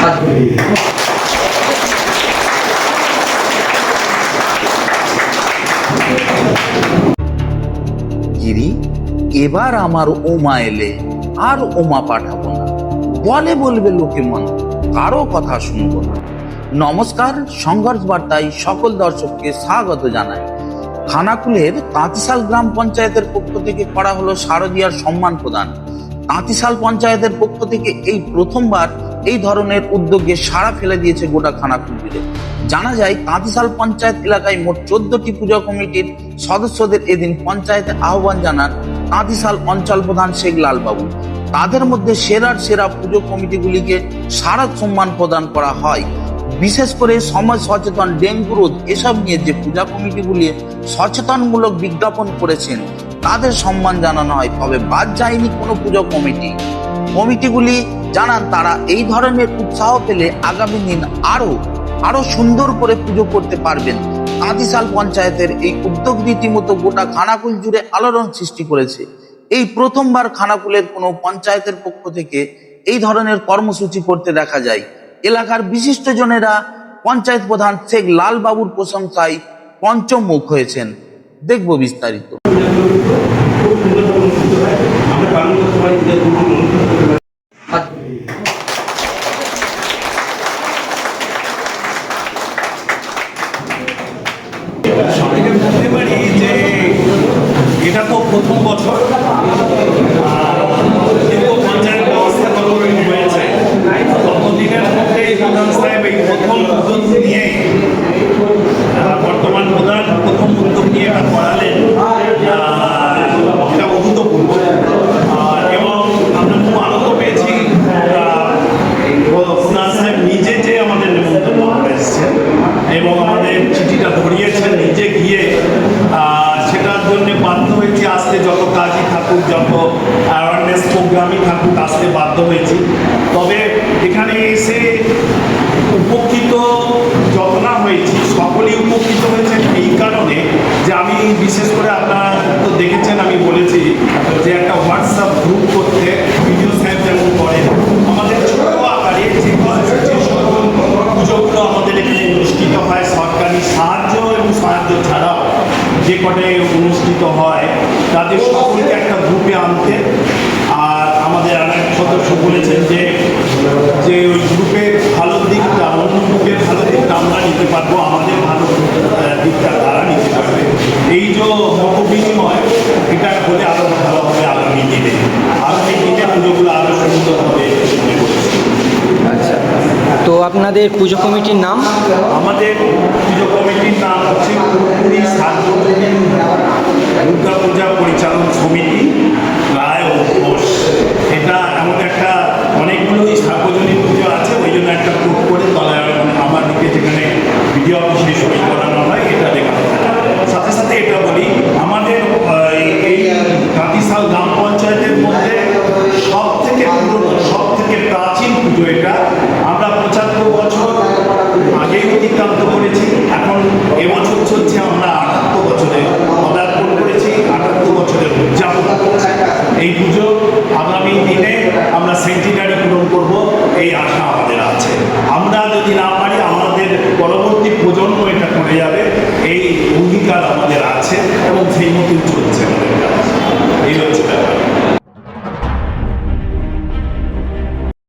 গিরি, এবার আমার ওমা এলে, আর ওমা পাঠাবো না। বলে বলবে লোকে মন, কারও কথা শুনব না। নমস্কার, সংঘর্ষ বার্তায় সকল দর্শককে স্বাগত জানাই। খানাকুলের তাঁতিশাল গ্রাম পঞ্চায়েতের পক্ষ থেকে করা হলো শারদীয়ার সম্মান প্রদান। তাঁতিশাল পঞ্চায়েতের পক্ষ থেকে এই প্রথমবার এই ধরনের উদ্যোগে সাড়া ফেলে দিয়েছে গোটা খানাকুল জানা যায় তাঁতিশাল পঞ্চায়েত এলাকায় মোট চোদ্দটি পূজা কমিটির সদস্যদের এদিন পঞ্চায়েতে আহ্বান জানান তাঁতিশাল অঞ্চল প্রধান শেখ লালবাবু। তাদের মধ্যে সেরার সেরা পুজো কমিটিগুলিকে সারা সম্মান প্রদান করা হয়। বিশেষ করে সমাজ সচেতন ডেঙ্গু রোধ, এসব নিয়ে যে পূজা কমিটিগুলি সচেতনমূলক বিজ্ঞাপন করেছেন, তাদের সম্মান জানানো হয়। তবে বাদ যায়নি কোনো পুজো কমিটি। কমিটিগুলি জানান তারা, এই ধরনের উৎসাহ পেলে আগামী দিন আরও আরও সুন্দর করে পুজো করতে পারবেন। তাঁতিশাল পঞ্চায়েতের এই উদ্যোগ রীতিমতো গোটা খানাকুল জুড়ে আলোড়ন সৃষ্টি করেছে। এই প্রথমবার খানাকুলের কোনো পঞ্চায়েতের পক্ষ থেকে এই ধরনের কর্মসূচি করতে দেখা যায়। এলাকার বিশিষ্টজনেরা পঞ্চায়েত প্রধান শেখ লাল বাবুর প্রশংসায় পঞ্চমুখ হয়েছেন। দেখব বিস্তারিত সবাইকে বলতে পারি যে এটা তো প্রথম বছর আর কিন্তু পঞ্চায়েত ব্যবস্থা যতদিন হয়েছে ততদিনের মধ্যে প্রধান সাহেব এই প্রথম উদ্যোগ নিয়ে আহ, বর্তমান প্রধান প্রথম উদ্যোগ নিয়ে এটা করালেন আহ, এটা অভূতপূর্ব আর এবং আমরা খুব আনন্দ পেয়েছি আহ, প্রধান সাহেব নিজে যে আমাদের নেমন্তন্ন করে এসেছেন এবং আমাদের চিঠিটা ধরিয়েছেন নিজে গিয়ে আহ, সেটার জন্য বাধ্য হয়েছি আসতে যত কাজই থাকুক, যত অ্যাওয়ারনেস প্রোগ্রামই থাকুক আসতে বাধ্য হয়েছি। তবে এখানে এসে উপকৃত যত না হয়েছি, সকলেই উপকৃত হয়েছে এই কারণে যে আমি বিশেষ করে আপনারা তো দেখেছেন, আমি বলেছি যে একটা হোয়াটসঅ্যাপ গ্রুপ করতে ভিডিও সাহেব যেমন করেন আমাদের ছোট আকারে যে যে সকল পুজোগুলো আমাদের এখানে অনুষ্ঠিত হয় সরকারি সাহায্য এবং সাহায্য ছাড়াও যে কটে অনুষ্ঠিত হয়, তাদের সকলকে একটা গ্রুপে আনতে। আর আমাদের আর এক সদস্য বলেছেন যে যে ওই গ্রুপের ভালো দিকটা, অন্য গ্রুপের ভালো দিকটা আমরা নিতে পারব, আমাদের ভালো দিকটা তারা নিতে পারবে। এই যে মত বিনিময় এটা হলে আরও ভালো হবে আগামী দিনে আগামী দিনে পুজোগুলো আরও সুন্দর হবে মনে করছি। আচ্ছা তো আপনাদের পুজো কমিটির নাম? আমাদের পুজো কমিটির নাম হচ্ছে দুর্গা পূজা পরিচালন সমিতি ঘোষ। এটা এমন একটা অনেকগুলোই সার্বজনীন পুজো আছে, ওই জন্য একটা গ্রুপ করে তলায় আমার দিকে যেখানে বিডিও অফিসে সই করানো হয়, এটা হয়। সাথে সাথে এটা বলি, আমাদের এই কাতিশাল গ্রাম পঞ্চায়েতের মধ্যে সব থেকে পুরনো সব থেকে প্রাচীন পুজো এটা। আমরা পঁচাত্তর বছর আগেও বৃত্তান্ত করেছি। এখন এবছর